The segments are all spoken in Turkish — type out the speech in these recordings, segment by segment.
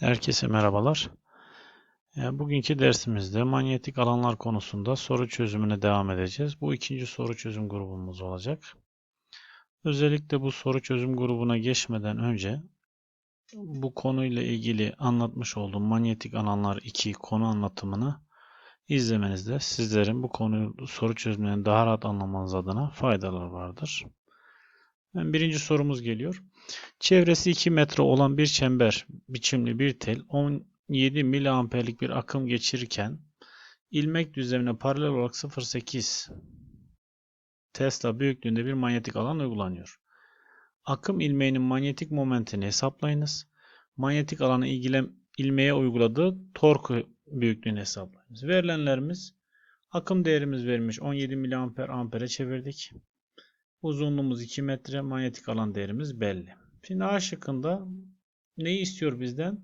Herkese merhabalar. E, Bugünkü dersimizde manyetik alanlar konusunda soru çözümüne devam edeceğiz. Bu ikinci soru çözüm grubumuz olacak. Özellikle bu soru çözüm grubuna geçmeden önce bu konuyla ilgili anlatmış olduğum manyetik alanlar 2 konu anlatımını izlemenizde sizlerin bu konuyu soru çözümlerini daha rahat anlamanız adına faydalar vardır. Birinci sorumuz geliyor. Çevresi 2 metre olan bir çember biçimli bir tel 17 miliamperlik bir akım geçirirken ilmek düzlemine paralel olarak 0.8 Tesla büyüklüğünde bir manyetik alan uygulanıyor. Akım ilmeğinin manyetik momentini hesaplayınız. Manyetik alanı ilgilem, ilmeğe uyguladığı tork büyüklüğünü hesaplayınız. Verilenlerimiz akım değerimiz verilmiş 17 miliamper ampere çevirdik. Uzunluğumuz 2 metre, manyetik alan değerimiz belli. Şimdi A şıkkında neyi istiyor bizden?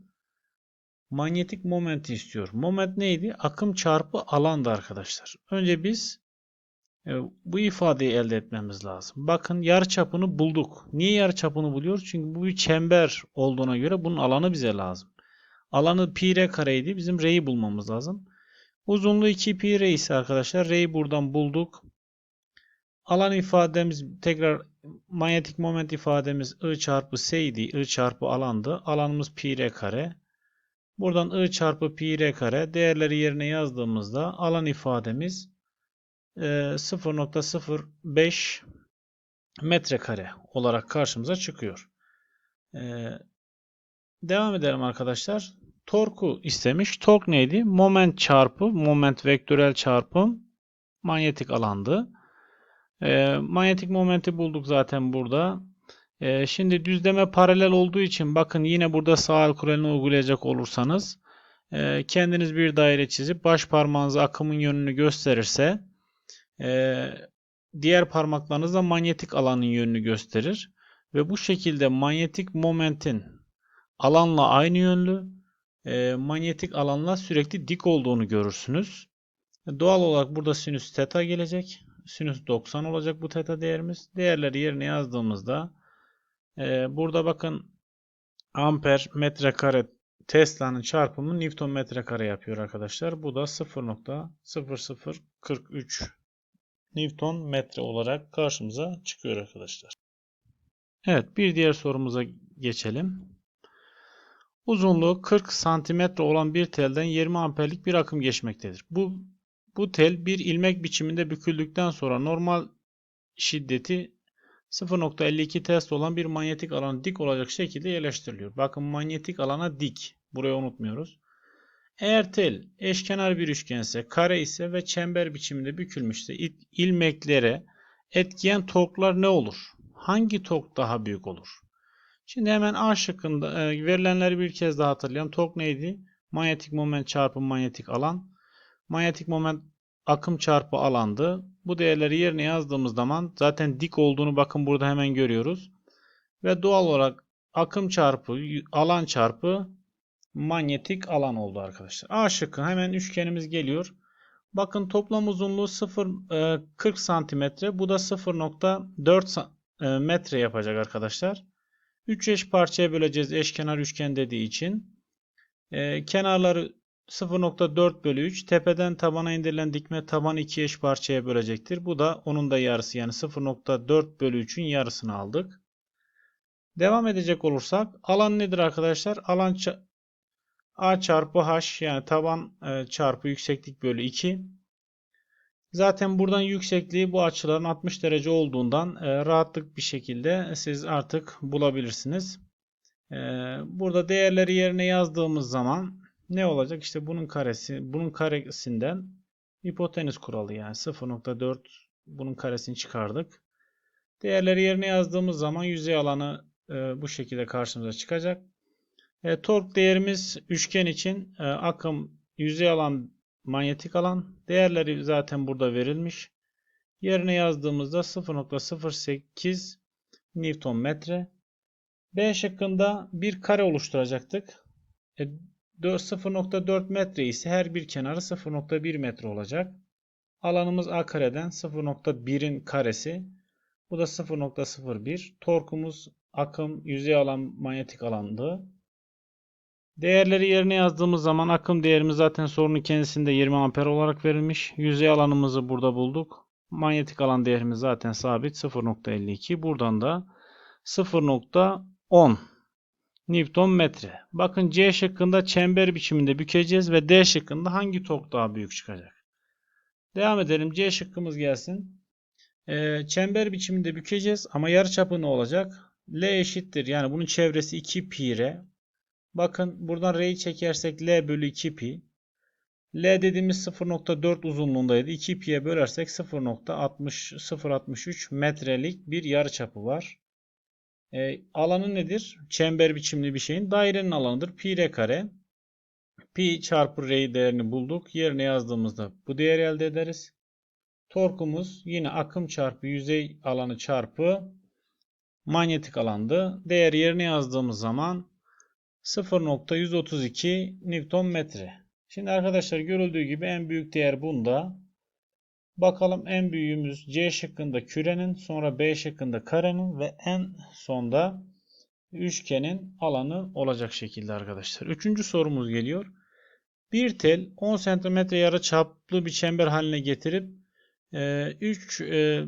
Manyetik momenti istiyor. Moment neydi? Akım çarpı alandı arkadaşlar. Önce biz e, bu ifadeyi elde etmemiz lazım. Bakın yarıçapını bulduk. Niye yarıçapını buluyoruz? Çünkü bu bir çember olduğuna göre bunun alanı bize lazım. Alanı pi r kareydi. Bizim r'yi bulmamız lazım. Uzunluğu 2 pi r ise arkadaşlar r'yi buradan bulduk. Alan ifademiz tekrar manyetik moment ifademiz I çarpı S idi. I çarpı alandı. Alanımız pi r kare. Buradan I çarpı pi r kare değerleri yerine yazdığımızda alan ifademiz e, 0.05 metrekare olarak karşımıza çıkıyor. E, devam edelim arkadaşlar. Torku istemiş. Tork neydi? Moment çarpı moment vektörel çarpım manyetik alandı. E, manyetik momenti bulduk zaten burada. E, şimdi düzleme paralel olduğu için bakın yine burada sağ el kuralını uygulayacak olursanız e, kendiniz bir daire çizip baş parmağınız akımın yönünü gösterirse e, diğer parmaklarınız da manyetik alanın yönünü gösterir. Ve bu şekilde manyetik momentin alanla aynı yönlü, e, manyetik alanla sürekli dik olduğunu görürsünüz. Doğal olarak burada sinüs teta gelecek sinüs 90 olacak bu teta değerimiz. Değerleri yerine yazdığımızda e, burada bakın amper metrekare Tesla'nın çarpımı Newton metrekare yapıyor arkadaşlar. Bu da 0.0043 Newton metre olarak karşımıza çıkıyor arkadaşlar. Evet bir diğer sorumuza geçelim. Uzunluğu 40 santimetre olan bir telden 20 amperlik bir akım geçmektedir. Bu bu tel bir ilmek biçiminde büküldükten sonra normal şiddeti 0.52 test olan bir manyetik alan dik olacak şekilde yerleştiriliyor. Bakın manyetik alana dik. Burayı unutmuyoruz. Eğer tel eşkenar bir üçgense, kare ise ve çember biçiminde bükülmüşse ilmeklere etkiyen torklar ne olur? Hangi tork daha büyük olur? Şimdi hemen A şıkkında e, verilenleri bir kez daha hatırlayalım. Tork neydi? Manyetik moment çarpı manyetik alan. Manyetik moment akım çarpı alandı. Bu değerleri yerine yazdığımız zaman zaten dik olduğunu bakın burada hemen görüyoruz. Ve doğal olarak akım çarpı alan çarpı manyetik alan oldu arkadaşlar. A şıkkı hemen üçgenimiz geliyor. Bakın toplam uzunluğu 0 40 santimetre. Bu da 0.4 e, metre yapacak arkadaşlar. 3 eş parçaya böleceğiz eşkenar üçgen dediği için. E, kenarları 0.4 bölü 3 tepeden tabana indirilen dikme taban 2 eş parçaya bölecektir. Bu da onun da yarısı yani 0.4 bölü 3'ün yarısını aldık. Devam edecek olursak alan nedir arkadaşlar? Alan A çarpı H yani taban e, çarpı yükseklik bölü 2. Zaten buradan yüksekliği bu açıların 60 derece olduğundan e, rahatlık bir şekilde siz artık bulabilirsiniz. E, burada değerleri yerine yazdığımız zaman ne olacak? İşte bunun karesi, bunun karesinden hipotenüs kuralı yani 0.4 bunun karesini çıkardık. Değerleri yerine yazdığımız zaman yüzey alanı e, bu şekilde karşımıza çıkacak. E, tork değerimiz üçgen için e, akım yüzey alan manyetik alan değerleri zaten burada verilmiş. Yerine yazdığımızda 0.08 Newton metre. B şıkkında bir kare oluşturacaktık. E, 0.4 metre ise her bir kenarı 0.1 metre olacak. Alanımız A kareden 0.1'in karesi. Bu da 0.01. Torkumuz akım yüzey alan manyetik alandı. Değerleri yerine yazdığımız zaman akım değerimiz zaten sorunun kendisinde 20 amper olarak verilmiş. Yüzey alanımızı burada bulduk. Manyetik alan değerimiz zaten sabit 0.52. Buradan da 0.10 Newton metre. Bakın C şıkkında çember biçiminde bükeceğiz ve D şıkkında hangi tork daha büyük çıkacak? Devam edelim. C şıkkımız gelsin. Ee, çember biçiminde bükeceğiz ama yarıçapı ne olacak? L eşittir. Yani bunun çevresi 2 pi r. Bakın buradan R'yi çekersek L bölü 2 pi. L dediğimiz 0.4 uzunluğundaydı. 2 pi'ye bölersek 0.63 metrelik bir yarıçapı var. E, alanı nedir? Çember biçimli bir şeyin dairenin alanıdır. Pi r kare. Pi çarpı r değerini bulduk. Yerine yazdığımızda bu değeri elde ederiz. Torkumuz yine akım çarpı yüzey alanı çarpı manyetik alandı. Değer yerine yazdığımız zaman 0.132 Newton metre. Şimdi arkadaşlar görüldüğü gibi en büyük değer bunda. Bakalım en büyüğümüz C şıkkında kürenin, sonra B şıkkında karenin ve en sonda üçgenin alanı olacak şekilde arkadaşlar. Üçüncü sorumuz geliyor. Bir tel 10 cm yarı çaplı bir çember haline getirip 3 e,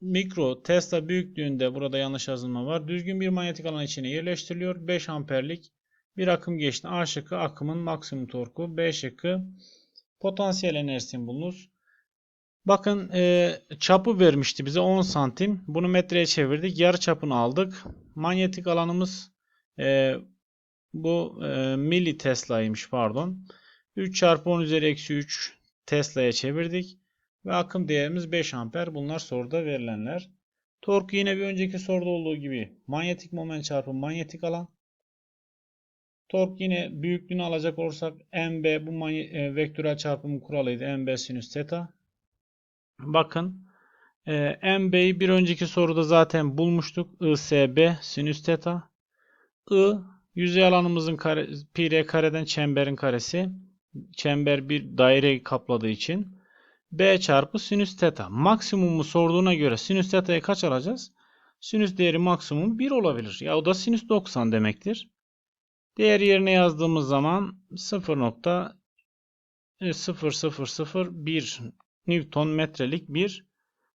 mikro Tesla büyüklüğünde burada yanlış yazılma var. Düzgün bir manyetik alan içine yerleştiriliyor. 5 amperlik bir akım geçti. A şıkkı akımın maksimum torku. B şıkkı potansiyel enerjisini bulunuz. Bakın e, çapı vermişti bize 10 santim. Bunu metreye çevirdik. Yarı çapını aldık. Manyetik alanımız e, bu e, milli Tesla'ymış pardon. 3 çarpı 10 üzeri eksi 3 Tesla'ya çevirdik. Ve akım değerimiz 5 amper. Bunlar soruda verilenler. Tork yine bir önceki soruda olduğu gibi manyetik moment çarpı manyetik alan. Tork yine büyüklüğünü alacak olursak MB bu e, vektörel çarpımı kuralıydı. MB sinüs theta. Bakın e, MB'yi bir önceki soruda zaten bulmuştuk. ISB sinüs theta. I yüzey alanımızın kare, pi r kareden çemberin karesi. Çember bir daire kapladığı için. B çarpı sinüs theta. Maksimumu sorduğuna göre sinüs theta'yı kaç alacağız? Sinüs değeri maksimum 1 olabilir. Ya o da sinüs 90 demektir. Değer yerine yazdığımız zaman 0.0001 Newton metrelik bir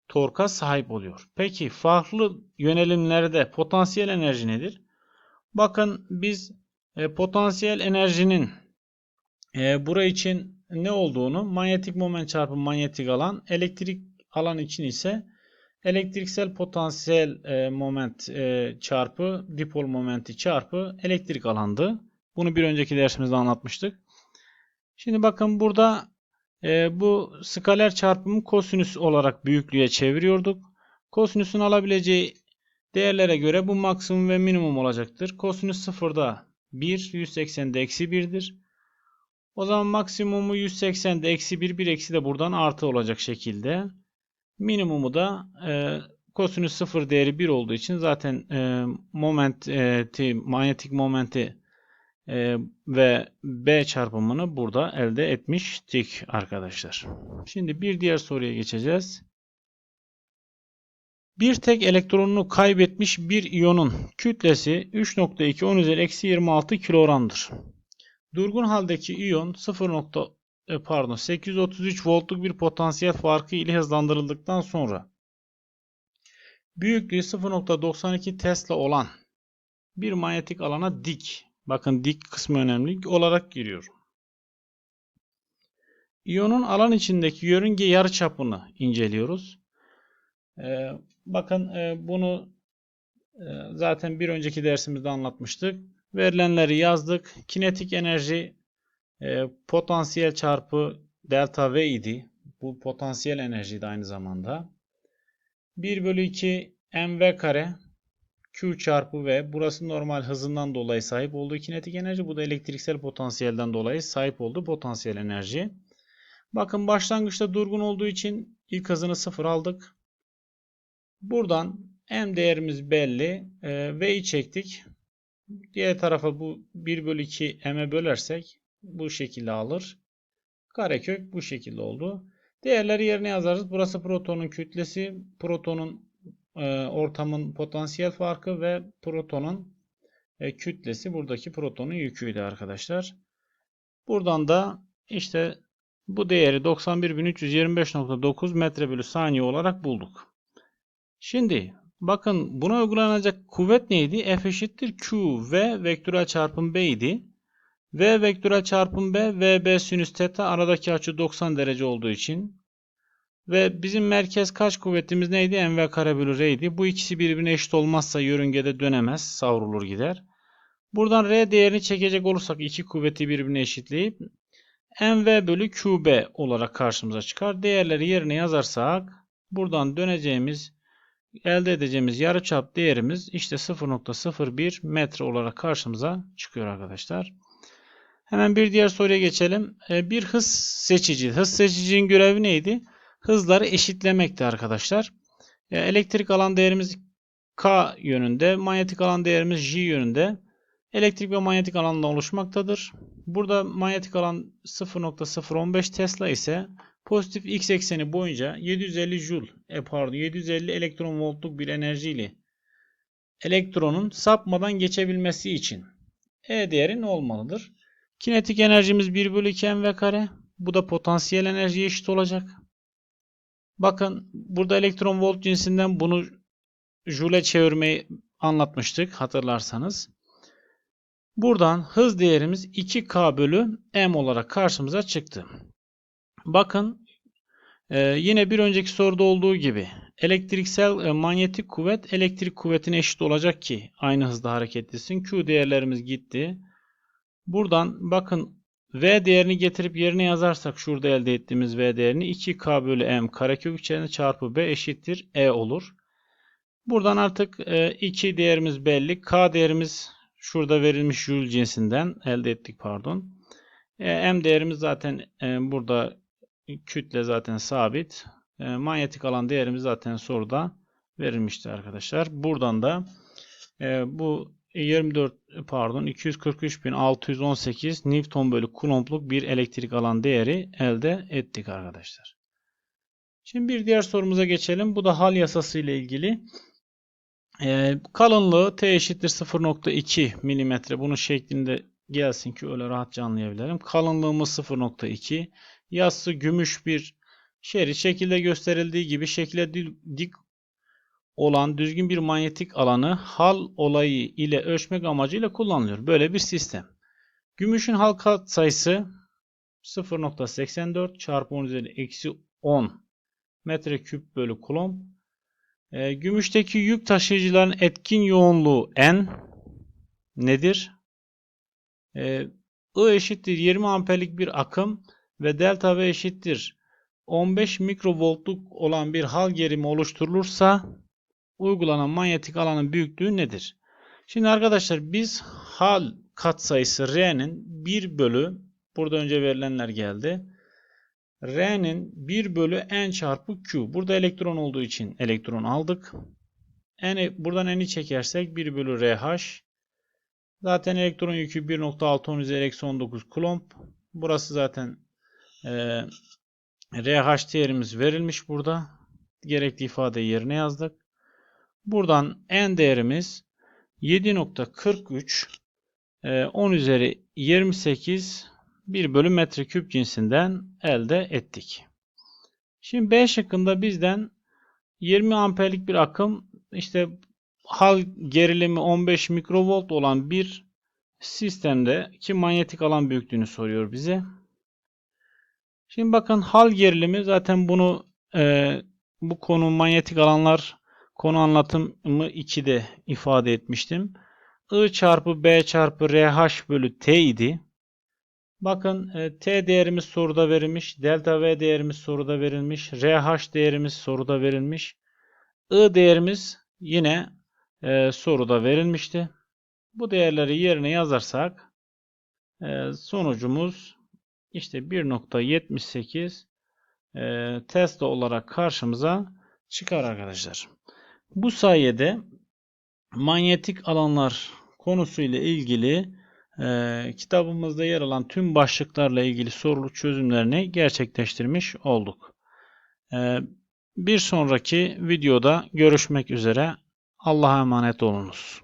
torka sahip oluyor. Peki farklı yönelimlerde potansiyel enerji nedir? Bakın biz e, potansiyel enerjinin e, bura için ne olduğunu manyetik moment çarpı manyetik alan elektrik alan için ise elektriksel potansiyel e, moment e, çarpı dipol momenti çarpı elektrik alandı. Bunu bir önceki dersimizde anlatmıştık. Şimdi bakın burada e, bu skaler çarpımı kosinüs olarak büyüklüğe çeviriyorduk. Kosinüsün alabileceği değerlere göre bu maksimum ve minimum olacaktır. Kosinüs 0'da 1, 180'de eksi 1'dir. O zaman maksimumu 180'de eksi 1, 1 eksi de buradan artı olacak şekilde. Minimumu da e, kosinüs 0 değeri 1 olduğu için zaten e, momenti, manyetik momenti e, ve B çarpımını burada elde etmiştik arkadaşlar. Şimdi bir diğer soruya geçeceğiz. Bir tek elektronunu kaybetmiş bir iyonun kütlesi 3.2 10 üzeri eksi 26 kilogramdır. Durgun haldeki iyon 0. E, pardon 833 voltluk bir potansiyel farkı ile hızlandırıldıktan sonra büyüklüğü 0.92 Tesla olan bir manyetik alana dik Bakın dik kısmı önemli olarak giriyor. İyonun alan içindeki yörünge yarıçapını inceliyoruz. Ee, bakın e, bunu e, zaten bir önceki dersimizde anlatmıştık. Verilenleri yazdık. Kinetik enerji e, potansiyel çarpı delta V idi. Bu potansiyel enerjiydi aynı zamanda. 1 bölü 2 mv kare Q çarpı V burası normal hızından dolayı sahip olduğu kinetik enerji. Bu da elektriksel potansiyelden dolayı sahip olduğu potansiyel enerji. Bakın başlangıçta durgun olduğu için ilk hızını sıfır aldık. Buradan M değerimiz belli. E, V'yi çektik. Diğer tarafa bu 1 bölü 2 M'e bölersek bu şekilde alır. Karekök bu şekilde oldu. Değerleri yerine yazarız. Burası protonun kütlesi. Protonun e, ortamın potansiyel farkı ve protonun e, kütlesi buradaki protonun yüküydü arkadaşlar. Buradan da işte bu değeri 91.325.9 metre bölü saniye olarak bulduk. Şimdi bakın buna uygulanacak kuvvet neydi? F eşittir Q V vektörel çarpım B idi. V vektörel çarpım B, VB sinüs teta aradaki açı 90 derece olduğu için ve bizim merkez kaç kuvvetimiz neydi? mv kare bölü r'ydi. Bu ikisi birbirine eşit olmazsa yörüngede dönemez, savrulur gider. Buradan r değerini çekecek olursak iki kuvveti birbirine eşitleyip mv bölü qb olarak karşımıza çıkar. Değerleri yerine yazarsak buradan döneceğimiz elde edeceğimiz yarıçap değerimiz işte 0.01 metre olarak karşımıza çıkıyor arkadaşlar. Hemen bir diğer soruya geçelim. Ee, Bir hız seçici. Hız seçicinin görevi neydi? Hızları eşitlemekti arkadaşlar. Ee, Elektrik alan değerimiz K yönünde, manyetik alan değerimiz J yönünde. Elektrik ve manyetik alanla oluşmaktadır. Burada manyetik alan 0.015 Tesla ise pozitif x ekseni boyunca 750 Joule, e pardon 750 elektron voltluk bir enerjiyle elektronun sapmadan geçebilmesi için E değeri ne olmalıdır? Kinetik enerjimiz 1 bölü 2 mv kare. Bu da potansiyel enerjiye eşit olacak. Bakın burada elektron volt cinsinden bunu Joule çevirmeyi anlatmıştık hatırlarsanız. Buradan hız değerimiz 2K bölü M olarak karşımıza çıktı. Bakın e, yine bir önceki soruda olduğu gibi elektriksel e, manyetik kuvvet elektrik kuvvetine eşit olacak ki aynı hızda hareket etsin. Q değerlerimiz gitti. Buradan bakın V değerini getirip yerine yazarsak şurada elde ettiğimiz V değerini 2K bölü M karekök içerisinde çarpı B eşittir E olur. Buradan artık 2 e, değerimiz belli. K değerimiz şurada verilmiş Joule cinsinden elde ettik pardon. E, M değerimiz zaten e, burada kütle zaten sabit. Manyetik alan değerimiz zaten soruda verilmişti arkadaşlar. Buradan da bu 24 pardon 243.618 Newton bölü Coulomb'luk bir elektrik alan değeri elde ettik arkadaşlar. Şimdi bir diğer sorumuza geçelim. Bu da hal yasası ile ilgili. Ee, kalınlığı T eşittir 0.2 mm. Bunun şeklinde gelsin ki öyle rahatça anlayabilirim. Kalınlığımız 0.2. Yassı gümüş bir şerit şekilde gösterildiği gibi şekilde dik olan düzgün bir manyetik alanı hal olayı ile ölçmek amacıyla kullanılıyor. Böyle bir sistem. Gümüşün hal kat sayısı 0.84 çarpı 10 üzeri eksi 10 metreküp bölü kulomb. E, gümüşteki yük taşıyıcıların etkin yoğunluğu N nedir? E, I eşittir 20 amperlik bir akım ve delta V eşittir 15 mikrovoltluk olan bir hal gerimi oluşturulursa uygulanan manyetik alanın büyüklüğü nedir? Şimdi arkadaşlar biz hal katsayısı R'nin 1 bölü burada önce verilenler geldi. R'nin 1 bölü n çarpı Q. Burada elektron olduğu için elektron aldık. N, buradan n'i çekersek 1 bölü RH. Zaten elektron yükü 1.6 üzeri eksi 19 kulomb. Burası zaten e, RH değerimiz verilmiş burada. Gerekli ifadeyi yerine yazdık. Buradan n değerimiz 7.43 10 e, üzeri 28 1 bölü metreküp cinsinden elde ettik. Şimdi B şıkkında bizden 20 amperlik bir akım işte hal gerilimi 15 mikrovolt olan bir sistemde ki manyetik alan büyüklüğünü soruyor bize. Şimdi bakın hal gerilimi zaten bunu e, bu konu manyetik alanlar Konu anlatımı 2'de ifade etmiştim. I çarpı B çarpı RH bölü T idi. Bakın e, T değerimiz soruda verilmiş. Delta V değerimiz soruda verilmiş. RH değerimiz soruda verilmiş. I değerimiz yine e, soruda verilmişti. Bu değerleri yerine yazarsak e, sonucumuz işte 1.78 e, Tesla olarak karşımıza çıkar arkadaşlar. Bu sayede manyetik alanlar konusuyla ilgili e, kitabımızda yer alan tüm başlıklarla ilgili sorulu çözümlerini gerçekleştirmiş olduk. E, bir sonraki videoda görüşmek üzere. Allah'a emanet olunuz.